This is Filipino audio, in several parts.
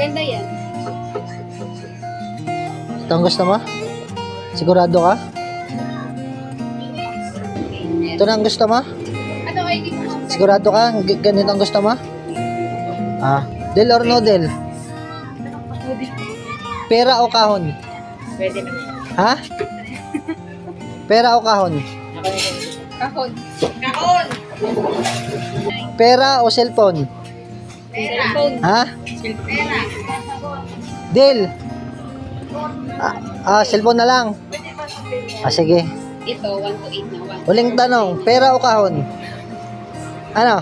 Maganda yan. Ito ang gusto mo? Sigurado ka? Ito na ang gusto mo? Ano mo? Sigurado ka? G- ganito ang gusto mo? Ah, Del or no Del? Pera o kahon? Pwede naman. Ha? Pera o kahon? Kahon. Kahon! Pera o cellphone? Cellphone. Ha? Del? Ah, ah, cellphone na lang. Ah, sige. Ito, 1 to 8 na 1. Huling tanong, pera o kahon? Ano?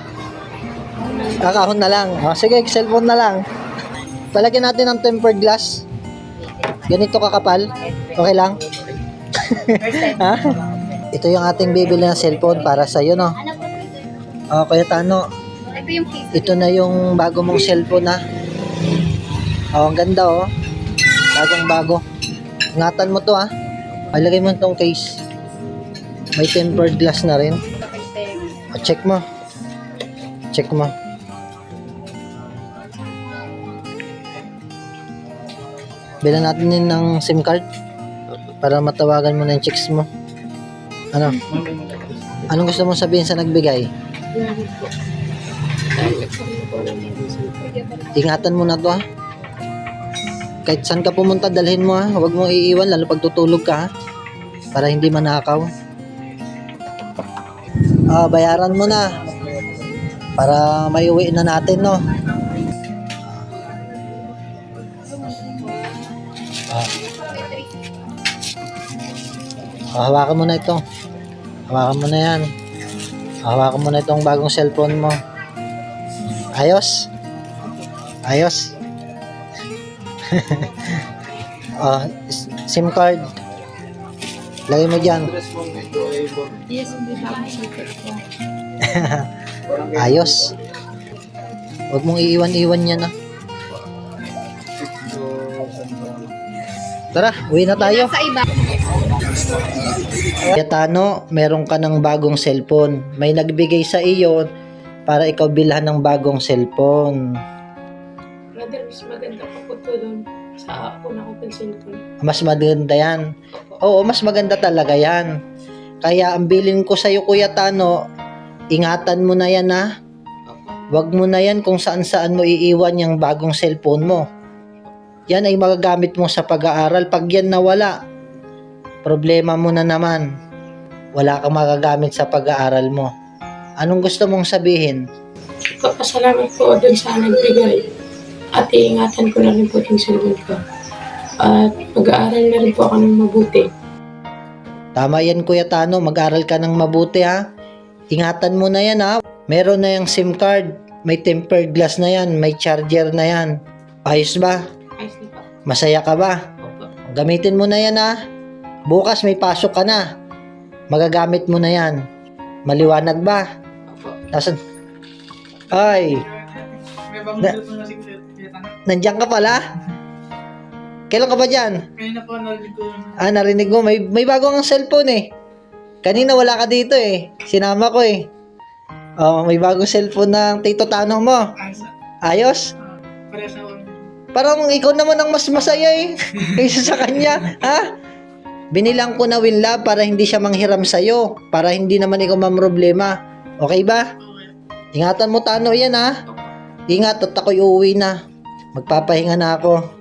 Ah, kahon na lang. Ah, sige, cellphone na lang. Palagyan natin ng tempered glass. Ganito kakapal. Okay lang? ha? Ito yung ating bibili ng cellphone para sa iyo, no? Oh, Kuya Tano, Ito yung ito na yung bago mong cellphone, ha? Oh, ang ganda, oh. Bagong bago. Ingatan mo to, ha? Palagay mo tong case. May tempered glass na rin. O, check mo. Check mo. Bilan natin din ng SIM card para matawagan mo na yung chicks mo. Ano? Anong gusto mong sabihin sa nagbigay? Ingatan mo na to ha. Kahit saan ka pumunta, dalhin mo ha. Huwag mo iiwan, lalo pag tutulog ka ha. Para hindi manakaw. Ah, bayaran mo na. Para may uwi na natin, no? Ah. Ah, hawakan mo na ito. Hawakan mo na yan. Hawakan mo na itong bagong cellphone mo. Ayos? Ayos? ah, SIM card. Lagay mo dyan. Yes, hindi ako secret ko? Ayos. Huwag mong iiwan-iwan yan ah. Tara, uwi na tayo. Sa iba. Kaya Tano, meron ka ng bagong cellphone. May nagbigay sa iyo para ikaw bilhan ng bagong cellphone. Brother, mas maganda pa po to doon sa ako na ko cellphone. Mas maganda yan. Oo, mas maganda talaga yan. Kaya ang bilin ko sa iyo, Kuya Tano, ingatan mo na yan ha. Huwag mo na yan kung saan saan mo iiwan yung bagong cellphone mo. Yan ay magagamit mo sa pag-aaral. Pag yan nawala, problema mo na naman. Wala kang magagamit sa pag-aaral mo. Anong gusto mong sabihin? Papasalamat po doon sa nagbigay. At iingatan ko na rin po yung cellphone ko. At mag-aaral na rin po ako ng mabuti. Tama yan Kuya Tano, mag-aral ka ng mabuti ha. Ingatan mo na yan ha. Meron na yung SIM card, may tempered glass na yan, may charger na yan. Ayos ba? Ayos na po. Masaya ka ba? Opo. Gamitin mo na yan ha. Bukas may pasok ka na. Magagamit mo na yan. Maliwanag ba? Opo. Nasaan? Ay, May bagong Na- cellphone nandiyan ka pala? Kailan ka ba dyan? Kanina po narinig ko. Ah, narinig mo, may, may bagong cellphone eh. Kanina wala ka dito eh. Sinama ko eh. Oh, may bagong cellphone ng Tito Tano mo. Ayos. Ayos? ah, Parehas na. Parang ikaw naman ang mas masaya eh. Kaysa sa kanya. Ha? Binilang ko na WinLab para hindi siya manghiram sa'yo. Para hindi naman ikaw mamroblema. Okay ba? Okay. Ingatan mo Tano yan ha. Ingat at ako'y uuwi na. Magpapahinga na ako.